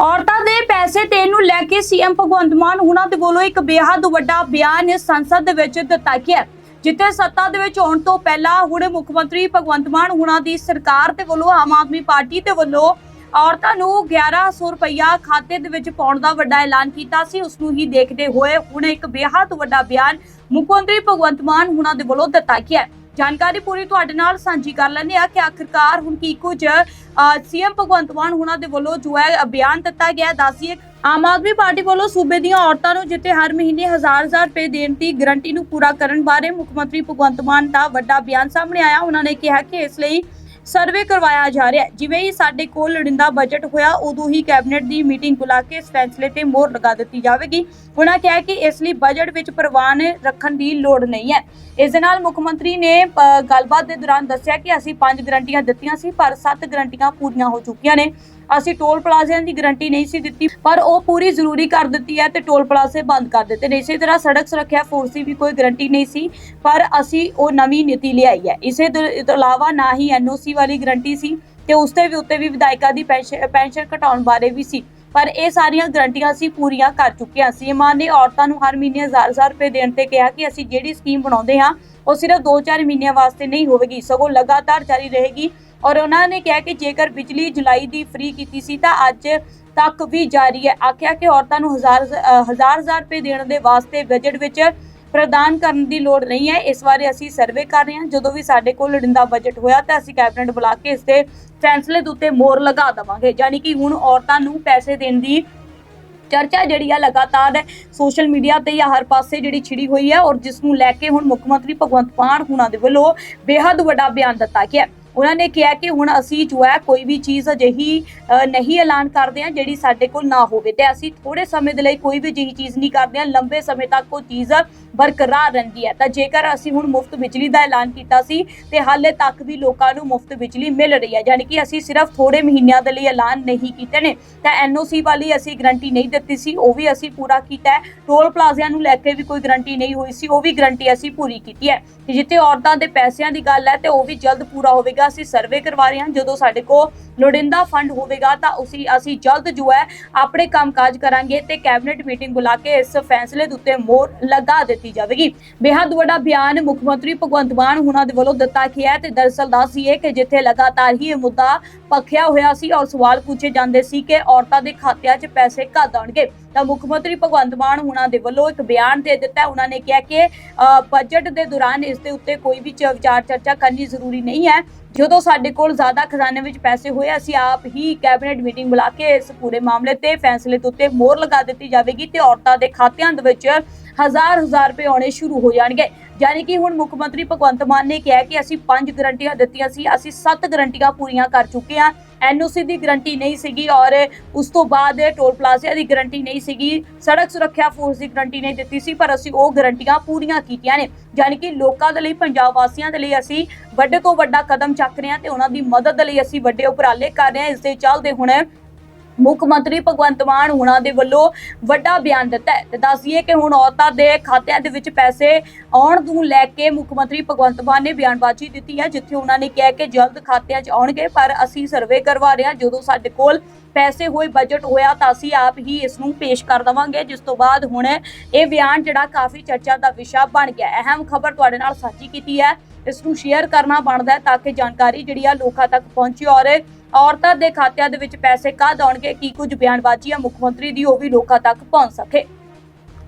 ਔਰਤਾਂ ਦੇ ਪੈਸੇ ਦੇਣ ਨੂੰ ਲੈ ਕੇ ਸੀਐਮ ਭਗਵੰਤ ਮਾਨ ਹੁਣਾਂ ਦੇ ਵੱਲੋਂ ਇੱਕ ਬੇਹੱਦ ਵੱਡਾ ਬਿਆਨ ਸੰਸਦ ਦੇ ਵਿੱਚ ਦਿੱਤਾ ਗਿਆ ਜਿੱਥੇ ਸੱਤਾ ਦੇ ਵਿੱਚ ਆਉਣ ਤੋਂ ਪਹਿਲਾਂ ਹੁਣ ਮੁੱਖ ਮੰਤਰੀ ਭਗਵੰਤ ਮਾਨ ਹੁਣਾਂ ਦੀ ਸਰਕਾਰ ਦੇ ਵੱਲੋਂ, ਆਮ ਆਦਮੀ ਪਾਰਟੀ ਦੇ ਵੱਲੋਂ ਔਰਤਾਂ ਨੂੰ 1100 ਰੁਪਇਆ ਖਾਤੇ ਦੇ ਵਿੱਚ ਪਾਉਣ ਦਾ ਵੱਡਾ ਐਲਾਨ ਕੀਤਾ ਸੀ। ਉਸ ਨੂੰ ਹੀ ਦੇਖਦੇ ਹੋਏ ਹੁਣ ਇੱਕ ਬੇਹੱਦ ਵੱਡਾ ਬਿਆਨ ਮੁੱਖ ਮੰਤਰੀ ਭਗਵੰਤ ਮਾਨ ਹੁਣਾਂ ਦੇ ਵੱਲੋਂ ਦਿੱਤਾ ਗਿਆ ਜਾਣਕਾਰੀ ਪੂਰੀ ਤੁਹਾਡੇ ਨਾਲ ਸਾਂਝੀ ਕਰ ਲੈਂਦੇ ਆ ਕਿ ਆਖਿਰਕਾਰ ਹੁਣ ਕੀ ਕੁਝ ਸੀਐਮ ਭਗਵੰਤ ਮਾਨ ਹੁਣਾਂ ਦੇ ਵੱਲੋਂ ਜੋ ਹੈ ਬਿਆਨ ਦਿੱਤਾ ਗਿਆ ਹੈ। ਦੱਸੀਏ ਆਮ ਆਦਮੀ ਪਾਰਟੀ ਵੱਲੋਂ ਸੂਬੇ ਦੀਆਂ ਔਰਤਾਂ ਨੂੰ ਜਿੱਥੇ ਹਰ ਮਹੀਨੇ ਹਜ਼ਾਰ ਹਜ਼ਾਰ ਰੁਪਏ ਦੇਣ ਦੀ ਗਰੰਟੀ ਨੂੰ ਪੂਰਾ ਕਰਨ ਬਾਰੇ ਮੁੱਖ ਮੰਤਰੀ ਭਗਵੰਤ ਮਾਨ ਦਾ ਵੱਡਾ ਬਿਆਨ ਸਾਹਮਣੇ ਆਇਆ ਉਹਨਾਂ ਨੇ ਕਿਹਾ ਕਿ ਇਸ ਲਈ ਸਰਵੇ ਕਰਵਾਇਆ ਜਾ ਰਿਹਾ ਹੈ। ਜਿਵੇਂ ਹੀ ਸਾਡੇ ਕੋਲ ਲੋੜੀਂਦਾ ਬਜਟ ਹੋਇਆ, ਉਦੋਂ ਹੀ ਕੈਬਨਿਟ ਦੀ ਮੀਟਿੰਗ ਬੁਲਾ ਕੇ ਇਸ ਫੈਸਲੇ ਤੇ ਮੋਹਰ ਲਗਾ ਦਿੱਤੀ ਜਾਵੇਗੀ। ਉਹਨਾਂ ਕਿਹਾ ਕਿ ਇਸ ਲਈ ਬਜਟ ਵਿੱਚ ਪ੍ਰਵਾਨ ਰੱਖਣ ਦੀ ਲੋੜ ਨਹੀਂ ਹੈ। ਇਸ ਦੇ ਨਾਲ ਮੁੱਖ ਮੰਤਰੀ ਨੇ ਗੱਲਬਾਤ ਦੇ ਦੌਰਾਨ ਦੱਸਿਆ ਕਿ ਅਸੀਂ ਪੰਜ ਗਰੰਟੀਆਂ ਦਿੱਤੀਆਂ ਸੀ, ਪਰ ਸੱਤ ਗਰੰਟੀਆਂ ਪੂਰੀਆਂ ਹੋ ਚੁੱਕੀਆਂ ਨੇ। ਅਸੀਂ ਟੋਲ ਪਲਾਜ਼ਿਆਂ ਦੀ ਗਰੰਟੀ ਨਹੀਂ ਸੀ ਦਿੱਤੀ, ਪਰ ਉਹ ਪੂਰੀ ਜ਼ਰੂਰੀ ਕਰ ਦਿੱਤੀ ਹੈ ਤੇ ਟੋਲ ਪਲਾਜ਼ੇ ਬੰਦ ਕਰ ਦਿੱਤੇ ਨੇ। ਇਸੇ ਤਰ੍ਹਾਂ ਸੜਕ ਸੁਰੱਖਿਆ ਫੋਰਸ ਦੀ ਵੀ ਕੋਈ ਗਰੰਟੀ ਨਹੀਂ ਸੀ, ਪਰ ਅਸੀਂ ਉਹ ਨਵੀਂ ਨੀਤੀ ਲਿਆਈ ਹੈ। ਇਸੇ ਤੋਂ ਤੋਂ ਇਲਾਵਾ ਨਾ ਹੀ ਐਨਓਸੀ ਵਾਲੀ ਗਰੰਟੀ ਸੀ ਤੇ ਉਸ ਤੇ ਵੀ ਉੱਤੇ ਵੀ ਵਿਧਾਇਕਾਂ ਦੀ ਪੈਨਸ਼ਨ ਪੈਨਸ਼ਨ ਘਟਾਉਣ ਬਾਰੇ ਵੀ ਸੀ। ਪਰ ਇਹ ਸਾਰੀਆਂ ਗਰੰਟੀਆਂ ਅਸੀਂ ਪੂਰੀਆਂ ਕਰ ਚੁੱਕੇ ਹਾਂ। ਸੀ ਮਾਨ ਨੇ ਔਰਤਾਂ ਨੂੰ ਹਰ ਮਹੀਨੇ 1000 ਰੁਪਏ ਦੇਣ ਤੇ ਕਿਹਾ ਕਿ ਅਸੀਂ ਜਿਹੜੀ ਸਕੀਮ ਬਣਾਉਂਦੇ ਹਾਂ, ਉਹ ਸਿਰਫ 2-4 ਮਹੀਨਿਆਂ ਵਾਸਤੇ ਨਹੀਂ ਹੋਵੇਗੀ। ਸਗੋਂ ਲਗਾਤਾਰ ਜਾਰੀ ਰਹੇਗੀ ਔਰ ਉਹਨਾਂ ਨੇ ਕਿਹਾ ਕਿ ਜੇਕਰ ਬਿਜਲੀ ਜੁਲਾਈ ਦੀ ਫ੍ਰੀ ਕੀਤੀ ਸੀ ਤਾਂ ਅੱਜ ਤੱਕ ਵੀ ਜਾਰੀ ਹੈ। ਆਖਿਆ ਕਿ ਔਰਤਾਂ ਨੂੰ ਹਜ਼ਾਰ ਹਜ਼ਾਰ ਹਜ਼ਾਰ ਰੁਪਏ ਦੇਣ ਦੇ ਵਾਸਤੇ ਬਜਟ ਵਿੱਚ ਪ੍ਰਦਾਨ ਕਰਨ ਦੀ ਲੋੜ ਨਹੀਂ ਹੈ। ਇਸ ਬਾਰੇ ਅਸੀਂ ਸਰਵੇ ਕਰ ਰਹੇ ਹਾਂ। ਜਦੋਂ ਵੀ ਸਾਡੇ ਕੋਲ ਲੋੜੀਂਦਾ ਬਜਟ ਹੋਇਆ ਤਾਂ ਅਸੀਂ ਕੈਬਨਿਟ ਬੁਲਾ ਕੇ ਇਸ ਦੇ ਫੈਸਲੇ ਦੇ ਉੱਤੇ ਮੋਹਰ ਲਗਾ ਦੇਵਾਂਗੇ। ਯਾਨੀ ਕਿ ਹੁਣ ਔਰਤਾਂ ਨੂੰ ਪੈਸੇ ਦੇਣ ਦੀ ਚਰਚਾ ਜਿਹੜੀ ਆ ਲਗਾਤਾਰ ਸੋਸ਼ਲ ਮੀਡੀਆ ਤੇ ਜਾਂ ਹਰ ਪਾਸੇ ਜਿਹੜੀ ਛਿੜੀ ਹੋਈ ਹੈ ਔਰ ਜਿਸ ਨੂੰ ਲੈ ਕੇ ਹੁਣ ਮੁੱਖ ਮੰਤਰੀ ਭਗਵੰਤ ਮਾਨ ਹੁਣਾਂ ਦੇ ਵੱਲੋਂ ਬੇहद ਵੱਡਾ ਬਿਆਨ ਦਿੱਤਾ ਗਿਆ ਉਹਨਾਂ ਨੇ ਕਿਹਾ ਕਿ ਹੁਣ ਅਸੀਂ ਜੋ ਹੈ ਕੋਈ ਵੀ ਚੀਜ਼ ਅਜਿਹੀ ਨਹੀਂ ਐਲਾਨ ਕਰਦੇ ਹਾਂ ਜਿਹੜੀ ਸਾਡੇ ਕੋਲ ਨਾ ਹੋਵੇ ਤੇ ਅਸੀਂ ਥੋੜੇ ਸਮੇਂ ਦੇ ਲਈ ਕੋਈ ਵੀ ਅਜਿਹੀ ਚੀਜ਼ ਨਹੀਂ ਕਰਦੇ ਹਾਂ, ਲੰਬੇ ਸਮੇਂ ਤੱਕ ਉਹ ਚੀਜ਼ ਬਰਕਰਾਰ ਰਹਿੰਦੀ ਹੈ। ਤਾਂ ਜੇਕਰ ਅਸੀਂ ਹੁਣ ਮੁਫਤ ਬਿਜਲੀ ਦਾ ਐਲਾਨ ਕੀਤਾ ਸੀ ਤੇ ਹਾਲੇ ਤੱਕ ਵੀ ਲੋਕਾਂ ਨੂੰ ਮੁਫਤ ਬਿਜਲੀ ਮਿਲ ਰਹੀ ਹੈ, ਯਾਨੀ ਕਿ ਅਸੀਂ ਸਿਰਫ ਥੋੜੇ ਮਹੀਨਿਆਂ ਦੇ ਲਈ ਐਲਾਨ ਨਹੀਂ ਕੀਤੇ ਨੇ, ਤਾਂ ਐਨਓਸੀ ਵਾਲੀ ਅਸੀਂ ਗਰੰਟੀ ਨਹੀਂ ਦਿੱਤੀ ਸੀ, ਉਹ ਵੀ ਅਸੀਂ ਪੂਰਾ ਕੀਤਾ ਹੈ। ਟੋਲ ਪਲਾਜ਼ਿਆਂ ਨੂੰ ਲੈ ਕੇ ਵੀ ਕੋਈ ਗਰੰਟੀ ਨਹੀਂ ਹੋਈ ਸੀ, ਉਹ ਵੀ ਗਰੰਟੀ ਅਸੀਂ ਪੂਰੀ ਕੀਤੀ ਹੈ। ਤੇ ਜਿੱਥੇ ਔਰਤਾਂ ਦੇ ਪੈਸਿਆਂ ਦੀ ਗੱਲ ਹੈ ਤੇ ਉਹ ਵੀ ਜਲਦ ਪੂਰਾ ਹੋਵੇਗਾ ਅਸੀਂ ਸਰਵੇ ਕਰਵਾ ਰਹੇ ਹਾਂ ਜਦੋਂ ਸਾਡੇ ਕੋਲ ਲੋੜਿੰਦਾ ਫੰਡ ਹੋਵੇਗਾ ਤਾਂ ਉਸੇ ਅਸੀਂ ਜਲਦ ਜੋ ਹੈ ਆਪਣੇ ਕੰਮਕਾਜ ਕਰਾਂਗੇ ਤੇ ਕੈਬਨਿਟ ਮੀਟਿੰਗ ਬੁਲਾ ਕੇ ਇਸ ਫੈਸਲੇ ਦੇ ਉੱਤੇ ਮੋਹਰ ਲਗਾ ਦਿੱਤੀ ਜਾਵੇਗੀ। ਬੇहद ਵੱਡਾ ਬਿਆਨ ਮੁੱਖ ਮੰਤਰੀ ਭਗਵੰਤ ਮਾਨ ਹੁਣਾਂ ਦੇ ਵੱਲੋਂ ਦਿੱਤਾ ਗਿਆ ਹੈ ਤੇ ਦਰਸਲ ਦੱਸੀਏ ਕਿ ਜਿੱਥੇ ਲਗਾਤਾਰ ਹੀ ਇਹ ਮੁੱਦਾ ਪੱਖਿਆ ਹੋਇਆ ਸੀ ਔਰ ਸਵਾਲ ਪੁੱਛੇ ਜਾਂਦੇ ਸੀ ਕਿ ਔਰਤਾਂ ਦੇ ਖਾਤਿਆਂ 'ਚ ਪੈਸੇ ਕਦ ਆਉਣਗੇ, ਤਾਂ ਮੁੱਖ ਮੰਤਰੀ ਭਗਵੰਤ ਮਾਨ ਹੁਣਾਂ ਦੇ ਵੱਲੋਂ ਇੱਕ ਬਿਆਨ ਦੇ ਦਿੱਤਾ ਉਹਨਾਂ ਨੇ ਕਿਹਾ ਕਿ ਬਜਟ ਦੇ ਦੌਰਾਨ ਇਸ ਦੇ ਉੱਤੇ ਕੋਈ ਵੀ ਚ- ਵਿਚਾਰ ਚਰਚਾ ਕਰਨੀ ਜ਼ਰੂਰੀ ਨਹੀਂ ਹੈ। ਜਦੋਂ ਸਾਡੇ ਕੋਲ ਜ਼ਿਆਦਾ ਖਜ਼ਾਨੇ ਵਿੱਚ ਪੈਸੇ ਹੋਏ ਅਸੀਂ ਆਪ ਹੀ ਕੈਬਨਿਟ ਮੀਟਿੰਗ ਬੁਲਾ ਕੇ ਇਸ ਪੂਰੇ ਮਾਮਲੇ ਤੇ ਫੈਸਲੇ ਦੇ ਉੱਤੇ ਮੋਹਰ ਲਗਾ ਦਿੱਤੀ ਜਾਵੇਗੀ ਤੇ ਔਰਤਾਂ ਦੇ ਖਾਤਿਆਂ ਦੇ ਵਿੱਚ ਹਜ਼ਾਰ ਹਜ਼ਾਰ ਰੁਪਏ ਆਉਣੇ ਸ਼ੁਰੂ ਹੋ ਜਾਣਗੇ। ਯਾਨੀ ਕਿ ਹੁਣ ਮੁੱਖ ਮੰਤਰੀ ਭਗਵੰਤ ਮਾਨ ਨੇ ਕਿਹਾ ਕਿ ਅਸੀਂ ਪੰਜ ਗਰੰਟੀਆਂ ਦਿੱਤੀਆਂ ਸੀ, ਅਸੀਂ ਸੱਤ ਗਰੰਟੀਆਂ ਪੂਰੀਆਂ ਕਰ ਚੁੱਕੇ ਹਾਂ। ਐਨਓਸੀ ਦੀ ਗਰੰਟੀ ਨਹੀਂ ਸੀਗੀ ਔਰ ਉਸ ਤੋਂ ਬਾਅਦ ਟੋਲ ਪਲਾਜ਼ਾ ਦੀ ਗਰੰਟੀ ਨਹੀਂ ਸੀਗੀ, ਸੜਕ ਸੁਰੱਖਿਆ ਫੋਰਸ ਦੀ ਗਰੰਟੀ ਨਹੀਂ ਦਿੱਤੀ ਸੀ, ਪਰ ਅਸੀਂ ਉਹ ਗਰੰਟੀਆਂ ਪੂਰੀਆਂ ਕੀਤੀਆਂ ਨੇ। ਯਾਨੀ ਕਿ ਲੋਕਾਂ ਦੇ ਲਈ, ਪੰਜਾਬ ਵਾਸੀਆਂ ਦੇ ਲਈ ਅਸੀਂ ਵੱਡੇ ਤੋਂ ਵੱਡਾ ਕਦਮ ਚੱਕ ਰਹੇ ਹਾਂ ਤੇ ਉਹਨਾਂ ਦੀ ਮਦਦ ਦੇ ਲਈ ਅਸੀਂ ਵੱਡੇ ਉਪਰਾਲੇ ਕਰ ਰਹੇ ਹਾਂ। ਇਸ ਦੇ ਚੱਲਦੇ ਹੁਣ ਮੁੱਖ ਮੰਤਰੀ ਭਗਵੰਤ ਮਾਨ ਹੁਣਾਂ ਦੇ ਵੱਲੋਂ ਵੱਡਾ ਬਿਆਨ ਦਿੱਤਾ ਹੈ ਤੇ ਦੱਸੀਏ ਕਿ ਹੁਣ ਔਰਤਾਂ ਦੇ ਖਾਤਿਆਂ ਦੇ ਵਿੱਚ ਪੈਸੇ ਆਉਣ ਨੂੰ ਲੈ ਕੇ ਮੁੱਖ ਮੰਤਰੀ ਭਗਵੰਤ ਮਾਨ ਨੇ ਬਿਆਨਬਾਜ਼ੀ ਦਿੱਤੀ ਹੈ, ਜਿੱਥੇ ਉਹਨਾਂ ਨੇ ਕਿਹਾ ਕਿ ਜਲਦ ਖਾਤਿਆਂ 'ਚ ਆਉਣਗੇ, ਪਰ ਅਸੀਂ ਸਰਵੇ ਕਰਵਾ ਰਹੇ ਹਾਂ, ਜਦੋਂ ਸਾਡੇ ਕੋਲ ਪੈਸੇ ਹੋਏ ਬਜਟ ਹੋਇਆ ਤਾਂ ਅਸੀਂ ਆਪ ਹੀ ਇਸ ਨੂੰ ਪੇਸ਼ ਕਰ ਦਵਾਂਗੇ। ਜਿਸ ਤੋਂ ਬਾਅਦ ਹੁਣ ਇਹ ਬਿਆਨ ਜਿਹੜਾ ਕਾਫੀ ਚਰਚਾ ਦਾ ਵਿਸ਼ਾ ਬਣ ਗਿਆ। ਅਹਿਮ ਖਬਰ ਤੁਹਾਡੇ ਨਾਲ ਸਾਂਝੀ ਕੀਤੀ ਹੈ। ਇਸ ਨੂੰ ਸ਼ੇਅਰ ਕਰਨਾ ਬਣਦਾ ਹੈ ਤਾਂ ਕਿ ਜਾਣਕਾਰੀ ਜਿਹੜੀ ਆ ਲੋਕਾਂ ਤੱਕ ਪਹੁੰਚੇ ਔਰ ਔਰਤਾਂ ਦੇ ਖਾਤਿਆਂ ਦੇ ਵਿੱਚ ਪੈਸੇ ਕਦ ਆਉਣਗੇ ਕੀ ਕੁਝ ਬਿਆਨਬਾਜ਼ੀ ਆ ਮੁੱਖ ਮੰਤਰੀ ਦੀ, ਉਹ ਵੀ ਲੋਕਾਂ ਤੱਕ ਪਹੁੰਚ ਸਕੇ।